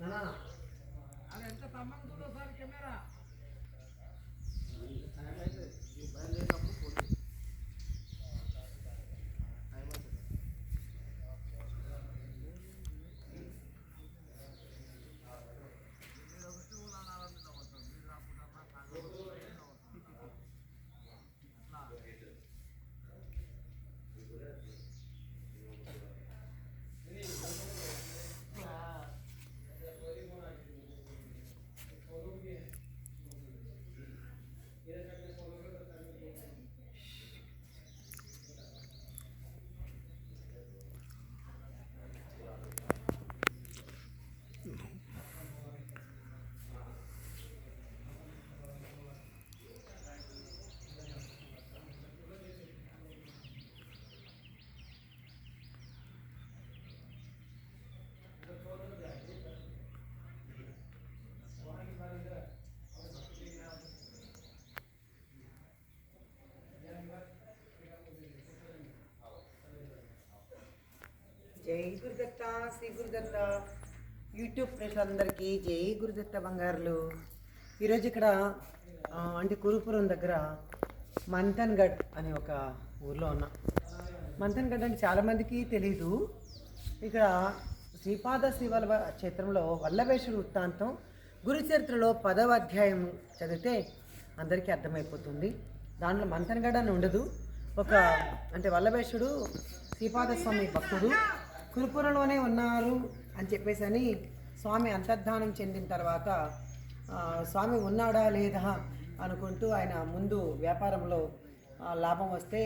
నానా. అది ఎంత సంబంధం sir camera? Gurudatta Shri Gurudatta YouTube ప్రేక్షకులందరికీ జై గురుదత్త బంగారులు. ఈరోజు ఇక్కడ అంటే కురుపురం దగ్గర మంతన్గఢ్ అనే ఒక ఊర్లో ఉన్నా. మంతన్గఢ్ అంటే చాలామందికి తెలీదు. ఇక్కడ శ్రీపాద శ్రీవల్లభ క్షేత్రంలో వల్లభేశ్వర వృత్తాంతం గురు చరిత్రలో పదవ అధ్యాయం చదివితే అందరికీ అర్థమైపోతుంది. దాంట్లో మంతన్గఢ్ అని ఉండదు. ఒక అంటే వల్లభేశుడు శ్రీపాద స్వామి భక్తుడు కురుపురంలోనే ఉన్నారు అని చెప్పేసి అని స్వామి అంతర్ధానం చెందిన తర్వాత స్వామి ఉన్నాడా లేదా అనుకుంటూ ఆయన ముందు వ్యాపారంలో లాభం వస్తే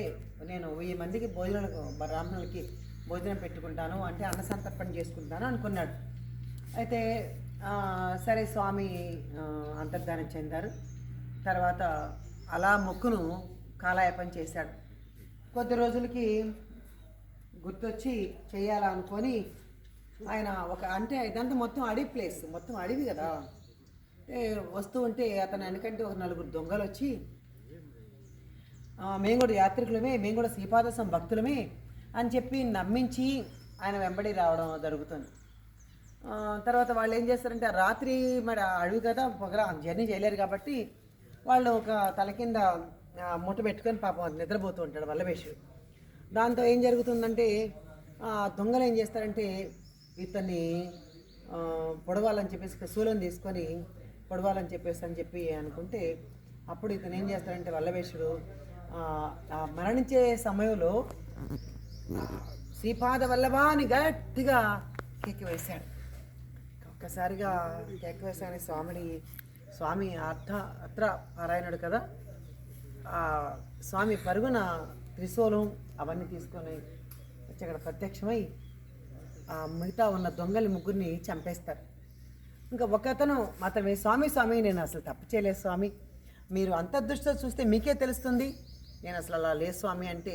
నేను వెయ్యి మందికి భోజనాలకు బ్రాహ్మణులకి భోజనం పెట్టుకుంటాను అంటే అన్న సంతర్పణ చేసుకుంటాను అనుకున్నాడు. అయితే సరే స్వామి అంతర్ధానం చెందారు. తర్వాత అలా మొక్కును కాలాయపం చేశాడు. కొద్ది రోజులకి గుర్తొచ్చి చేయాలనుకొని ఆయన ఒక అంటే ఇదంతా మొత్తం అడవి ప్లేస్ మొత్తం అడవి కదా. వస్తూ ఉంటే అతను వెనకంటే ఒక నలుగురు దొంగలు వచ్చి "ఆ, మేము కూడా యాత్రికులమే మేము కూడా శ్రీపాదసం భక్తులమే అని చెప్పి నమ్మించి ఆయన వెంబడి రావడం జరుగుతుంది. తర్వాత వాళ్ళు ఏం చేస్తారంటే రాత్రి మరి అడవి కదా పొగల జర్నీ చేయలేరు కాబట్టి వాళ్ళు ఒక తల కింద మూట పెట్టుకొని పాపం నిద్రపోతూ ఉంటాడు వల్లభేషుడు. దాంతో ఏం జరుగుతుందంటే దొంగలు ఏం చేస్తారంటే ఇతన్ని పొడవాలని చెప్పేసి శూలం తీసుకొని పొడవాలని చెప్పేసి అని చెప్పి అనుకుంటే అప్పుడు ఇతను ఏం చేస్తారంటే వల్లభేషుడు మరణించే సమయంలో శ్రీపాద వల్లభా అని గట్టిగా కేక వేశాడు. ఒక్కసారిగా కేక వేశాని స్వామిని స్వామి అర్థ అత్ర పారాయణుడు కదా స్వామి పరుగున త్రిశూలం అవన్నీ తీసుకొని వచ్చి అక్కడ ప్రత్యక్షమై ఆ మిగతా ఉన్న దొంగలి ముగ్గురిని చంపేస్తారు. ఇంకా ఒకతను మాత్రమే స్వామి స్వామి నేను అసలు తప్పు చేయలేదు స్వామి. మీరు అంతర్దృష్టితో చూస్తే మీకే తెలుస్తుంది. నేను అసలు అలా లేదు స్వామి అంటే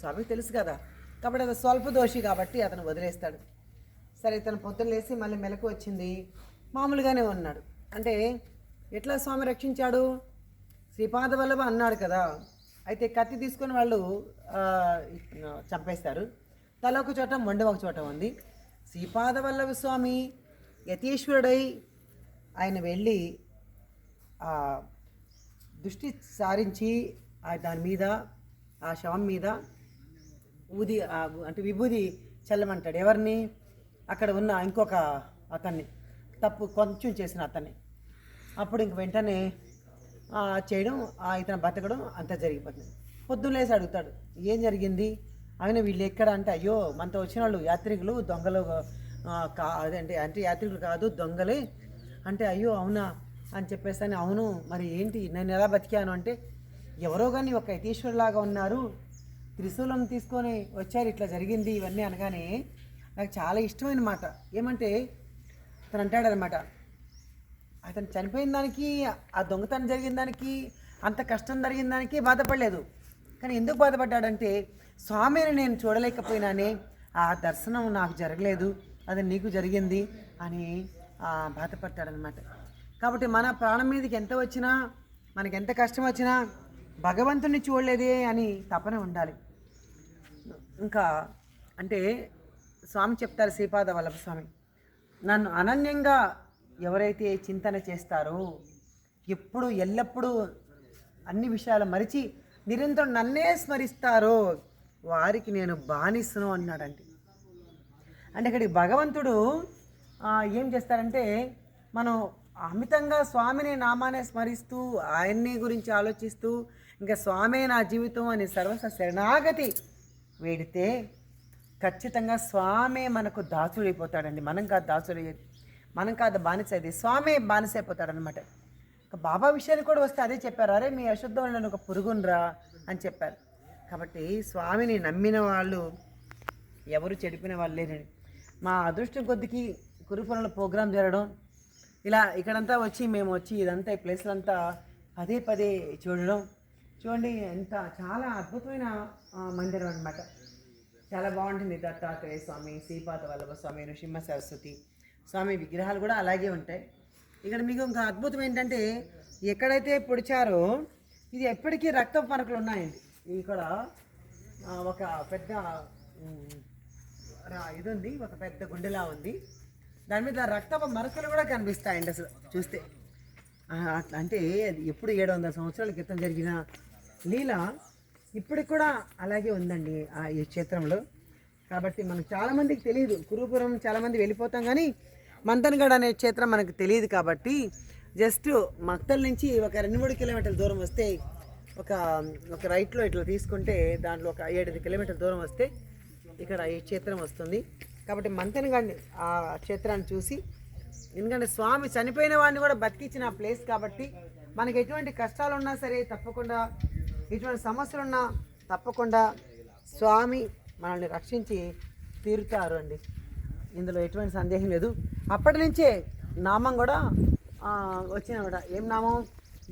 స్వామికి తెలుసు కదా. కాబట్టి అది స్వల్ప దోషి కాబట్టి అతను వదిలేస్తాడు. సరే ఇతను పొద్దున్న లేసి మళ్ళీ మెలకు వచ్చింది. మామూలుగానే ఉన్నాడు. అంటే ఎట్లా స్వామి రక్షించాడు? శ్రీపాద వల్లభ అన్నాడు కదా అయితే కత్తి తీసుకొని వాళ్ళు చంపేస్తారు. తల ఒక చోట మొండె ఒక చోట ఉంది. శ్రీపాద వల్లభ స్వామి యతీశ్వరుడై ఆయన వెళ్ళి దృష్టి సారించి ఆ దాని మీద ఆ శవం మీద ఊది అంటే విభూది చల్లమంటాడు. ఎవరిని? అక్కడ ఉన్న ఇంకొక అతన్ని. తప్పు కొంచెం చేసిన అతన్ని. అప్పుడు ఇంక వెంటనే చేయడం ఆ ఇతను బతకడం అంతా జరిగిపోతుంది. పొద్దున్న లేసి అడుగుతాడు ఏం జరిగింది? ఆయన వీళ్ళు ఎక్కడ? అంటే అయ్యో మనతో వచ్చిన వాళ్ళు యాత్రికులు దొంగలు కా అదంటే అంటే యాత్రికులు కాదు దొంగలే. అంటే అయ్యో అవునా? అని చెప్పేసి అని అవును మరి ఏంటి? నేను ఎలా బతికాను? అంటే ఎవరో కానీ ఒక యతీశ్వరులాగా ఉన్నారు త్రిశూలం తీసుకొని వచ్చారు ఇట్లా జరిగింది ఇవన్నీ అనగానే నాకు చాలా ఇష్టమైన మాట. ఏమంటే తను అంటాడనమాట అతను చనిపోయిన దానికి ఆ దొంగతనం జరిగిన దానికి అంత కష్టం జరిగిన దానికి బాధపడలేదు. కానీ ఎందుకు బాధపడ్డాడంటే స్వామిని నేను చూడలేకపోయినానే ఆ దర్శనం నాకు జరగలేదు అది నీకు జరిగింది అని బాధపడతాడనమాట కాబట్టి మన ప్రాణం మీదకి ఎంత వచ్చినా మనకి ఎంత కష్టం వచ్చినా భగవంతుని చూడలేదే అని తపన ఉండాలి. ఇంకా అంటే స్వామి చెప్తారు శ్రీపాద వల్లభ స్వామి నన్ను అనన్యంగా ఎవరైతే చింతన చేస్తారో ఎప్పుడు ఎల్లప్పుడూ అన్ని విషయాలు మరిచి నిరంతరం నన్నే స్మరిస్తారో వారికి నేను బానిసను అన్నాడండి అంటే ఇక్కడికి భగవంతుడు ఏం చేస్తారంటే మనం అమితంగా స్వామిని నామానే స్మరిస్తూ ఆయన్ని గురించి ఆలోచిస్తూ ఇంకా స్వామే నా జీవితం అని సర్వస్వ శరణాగతి వేడితే ఖచ్చితంగా స్వామే మనకు దాసుడైపోతాడండి. మనం కాదు దాసుడు మనం కాదు బానిస అది స్వామే బానిస అయిపోతాడనమాట ఇక బాబా విషయానికి కూడా వస్తే అదే చెప్పారు. అరే మీ అశుద్ధం ఒక పురుగునరా అని చెప్పారు. కాబట్టి స్వామిని నమ్మిన వాళ్ళు ఎవరు చెడిపిన వాళ్ళు లేరండి. మా అదృష్టం కొద్దికి కురుపురంలో ప్రోగ్రాం జరగడం ఇలా ఇక్కడంతా వచ్చి మేము వచ్చి ఇదంతా ఈ ప్లేస్లంతా పదే పదే చూడడం చూడండి ఎంత చాలా అద్భుతమైన మందిరం అనమాట చాలా బాగుంటుంది దత్తాత్రేయ స్వామి శ్రీపాద వల్లభ స్వామి నృసింహ సరస్వతి స్వామి విగ్రహాలు కూడా అలాగే ఉంటాయి. ఇక్కడ మీకు ఇంకా అద్భుతం ఏంటంటే ఎక్కడైతే పొడిచారో ఇది ఎప్పటికీ రక్తం పరకలు ఉన్నాయండి. ఇక్కడ ఒక పెద్ద ఇది ఉంది ఒక పెద్ద గుండెలా ఉంది. దాని మీద రక్తపు మరకలు కూడా కనిపిస్తాయండి అసలు చూస్తే. అట్లా అంటే అది ఎప్పుడు ఏడు వందల సంవత్సరాల క్రితం జరిగిన లీల ఇప్పటికి కూడా అలాగే ఉందండి ఆ ఈ క్షేత్రంలో. కాబట్టి మనకు చాలామందికి తెలియదు కురుపురం చాలామంది వెళ్ళిపోతాం కానీ మంతన్గఢ్ అనే క్షేత్రం మనకు తెలియదు కాబట్టి జస్ట్ మక్తల్ నుంచి ఒక రెండు మూడు కిలోమీటర్ల దూరం వస్తే ఒక ఒక రైట్లో ఇట్లా తీసుకుంటే దాంట్లో ఒక ఏడు కిలోమీటర్ల దూరం వస్తే ఇక్కడ ఈ క్షేత్రం వస్తుంది. కాబట్టి మంతన్గఢ్ ఆ క్షేత్రాన్ని చూసి ఎందుకంటే స్వామి చనిపోయిన వాడిని కూడా బతికించిన ప్లేస్ కాబట్టి మనకి ఎటువంటి కష్టాలు ఉన్నా సరే తప్పకుండా ఎటువంటి సమస్యలు ఉన్నా తప్పకుండా స్వామి మనల్ని రక్షించి తీరుతారు అండి. ఇందులో ఎటువంటి సందేహం లేదు. అప్పటి నుంచే నామం కూడా వచ్చిన కూడా ఏం నామం?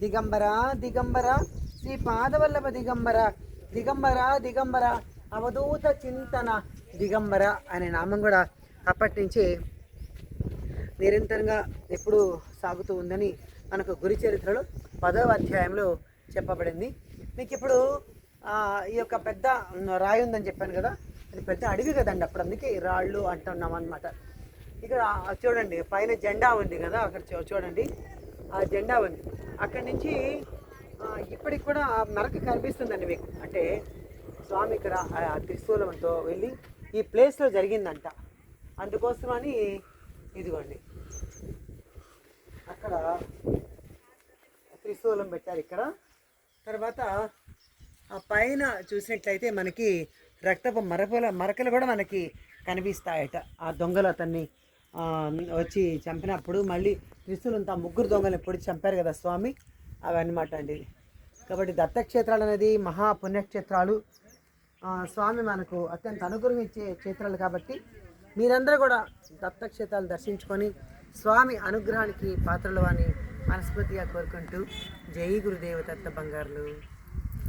దిగంబర దిగంబర శ్రీ పాదవల్లభ దిగంబర దిగంబర దిగంబర అవధూత చింతన దిగంబర అనే నామం కూడా అప్పటి నుంచి నిరంతరంగా ఎప్పుడు సాగుతూ ఉందని మనకు గురి చరిత్రలో పదవ అధ్యాయంలో చెప్పబడింది. మీకు ఇప్పుడు ఈ యొక్క పెద్ద రాయి ఉందని చెప్పాను కదా అది పెద్ద అడవి కదండి అప్పుడు అందుకే రాళ్ళు అంటున్నాం అనమాట ఇక్కడ చూడండి పైన జెండా ఉంది కదా అక్కడ చూ- చూడండి ఆ జెండా ఉంది. అక్కడి నుంచి ఇప్పటికి కూడా ఆ మెరక కనిపిస్తుందండి మీకు. అంటే స్వామి ఇక్కడ ఆ త్రిశూలంతో వెళ్ళి ఈ ప్లేస్లో జరిగిందంట. అందుకోసమని ఇదిగోండి. అక్కడ త్రిశూలం పెట్టారు ఇక్కడ. తర్వాత ఆ పైన చూసినట్లయితే మనకి రక్తపు మరపుల మరకలు కూడా మనకి కనిపిస్తాయట. ఆ దొంగలు అతన్ని వచ్చి చంపినప్పుడు మళ్ళీ త్రిశూలంతో ఆ ముగ్గురు దొంగల్ని పొడి చంపారు కదా స్వామి? అవన్నమాట అండి. కాబట్టి దత్తక్షేత్రాలు అనేది మహా పుణ్యక్షేత్రాలు. స్వామి మనకు అత్యంత అనుగ్రహం ఇచ్చే క్షేత్రాలు కాబట్టి మీరందరూ కూడా దత్తక్షేత్రాలు దర్శించుకొని స్వామి అనుగ్రహానికి పాత్రలు అని మనస్ఫూర్తిగా కోరుకుంటూ జై గురుదేవ దత్త బంగారులు.